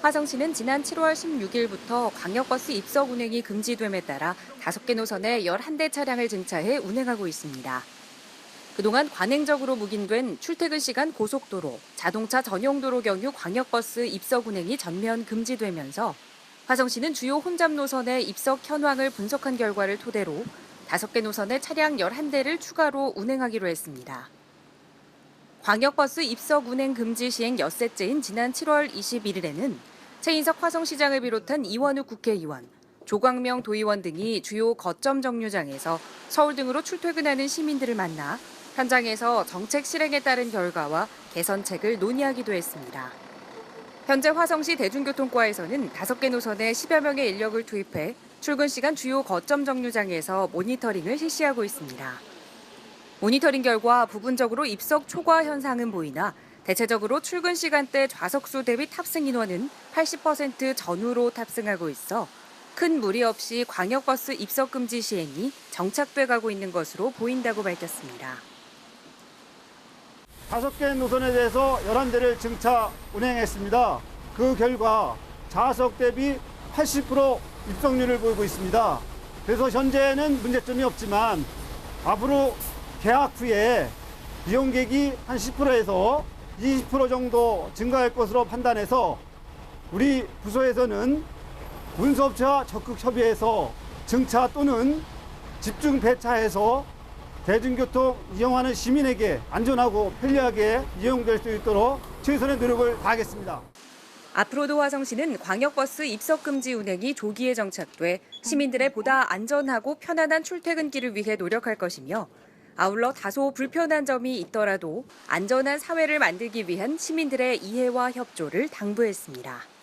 화성시는 지난 7월 16일부터 광역버스 입석 운행이 금지됨에 따라 5개 노선에 11대 차량을 증차해 운행하고 있습니다. 그동안 관행적으로 묵인된 출퇴근 시간 고속도로, 자동차 전용도로 경유 광역버스 입석 운행이 전면 금지되면서 화성시는 주요 혼잡 노선의 입석 현황을 분석한 결과를 토대로 5개 노선의 차량 11대를 추가로 운행하기로 했습니다. 광역버스 입석 운행 금지 시행 엿새째인 지난 7월 21일에는 최인석 화성시장을 비롯한 이원우 국회의원, 조광명 도의원 등이 주요 거점 정류장에서 서울 등으로 출퇴근하는 시민들을 만나 현장에서 정책 실행에 따른 결과와 개선책을 논의하기도 했습니다. 현재 화성시 대중교통과에서는 5개 노선에 10여 명의 인력을 투입해 출근 시간 주요 거점 정류장에서 모니터링을 실시하고 있습니다. 모니터링 결과 부분적으로 입석 초과 현상은 보이나 대체적으로 출근 시간대 좌석수 대비 탑승 인원은 80% 전후로 탑승하고 있어 큰 무리 없이 광역버스 입석 금지 시행이 정착돼 가고 있는 것으로 보인다고 밝혔습니다. 다섯 개 노선에 대해서 11대를 증차 운행했습니다. 그 결과 좌석 대비 80% 입성률을 보이고 있습니다. 그래서 현재는 문제점이 없지만 앞으로 개학 후에 이용객이 한 10%에서 20% 정도 증가할 것으로 판단해서 우리 부서에서는 운수업체와 적극 협의해서 증차 또는 집중 배차해서 대중교통 이용하는 시민에게 안전하고 편리하게 이용될 수 있도록 최선의 노력을 다하겠습니다. 앞으로도 화성시는 광역버스 입석 금지 운행이 조기에 정착돼 시민들의 보다 안전하고 편안한 출퇴근길을 위해 노력할 것이며 아울러 다소 불편한 점이 있더라도 안전한 사회를 만들기 위한 시민들의 이해와 협조를 당부했습니다.